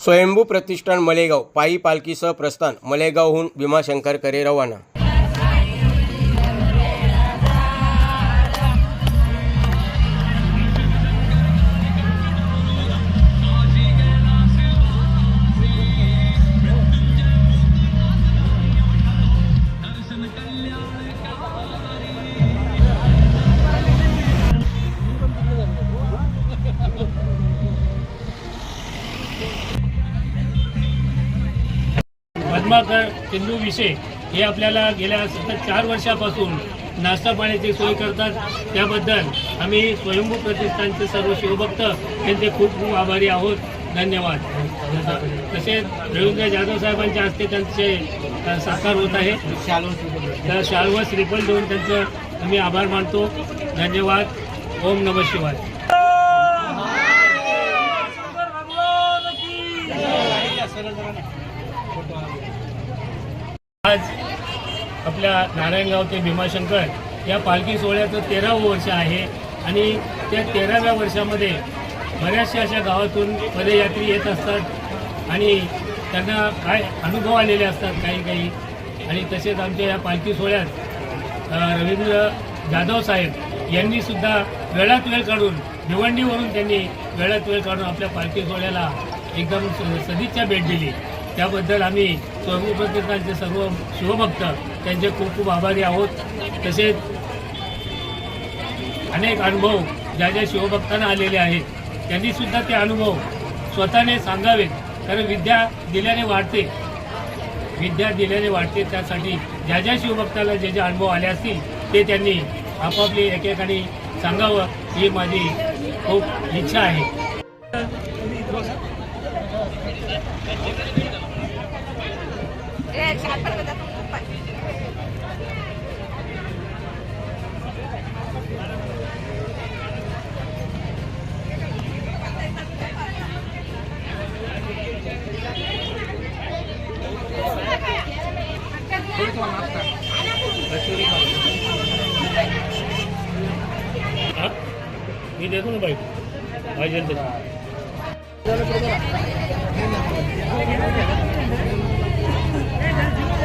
स्वयंभू प्रतिष्ठान मलेगाव पायी पालखीसह प्रस्थान मलेगावहून भीमाशंकर करे रवाना पद्माकर चंदू विषय हे आपल्याला गेल्या सतत चार वर्षापासून नाश्ता पाण्याची सोय करतात. त्याबद्दल आम्ही स्वयंभू प्रतिष्ठानचे सर्व शिवभक्त त्यांचे खूप खूप आभारी आहोत. धन्यवाद. तसेच रवींद्र जाधव साहेबांच्या हस्ते त्यांचे साकार होत आहे. तर शाल्व श्रीफल देऊन त्यांचं आम्ही आभार मानतो. धन्यवाद. ओम नम शिवाय. आज आपल्या नारायणगाव ते भीमाशंकर या पालखी सोहळ्याचं तेरावं वर्ष आहे आणि त्या तेराव्या वर्षामध्ये बऱ्याचशा अशा गावातून पदयात्री येत असतात आणि त्यांना काय अनुभव आलेले असतात काही काही. आणि तसेच आमच्या या पालखी सोहळ्यात रवींद्र जाधव साहेब यांनी सुद्धा वेळात वेळ काढून भिवंडीवरून त्यांनी वेळात वेळ काढून आपल्या पालखी सोहळ्याला एकदम स- सदिच्छा भेट दिली. त्याबद्दल आम्ही स्वयंभू सर्व शिवभक्त त्यांचे खूप खूप आभारी आहोत. तसेच अनेक अनुभव ज्या ज्या शिवभक्तांना आलेले आहेत त्यांनी सुद्धा ते अनुभव स्वतःने सांगावेत. कारण विद्या दिल्याने वाढते. विद्या दिल्याने वाढते. त्यासाठी ज्या ज्या शिवभक्ताला जे जे अनुभव आले असतील ते त्यांनी आपापली एकेकाने सांगावं ही माझी खूप इच्छा आहे. हा? मी देतो ना बाईक पाहिजे तर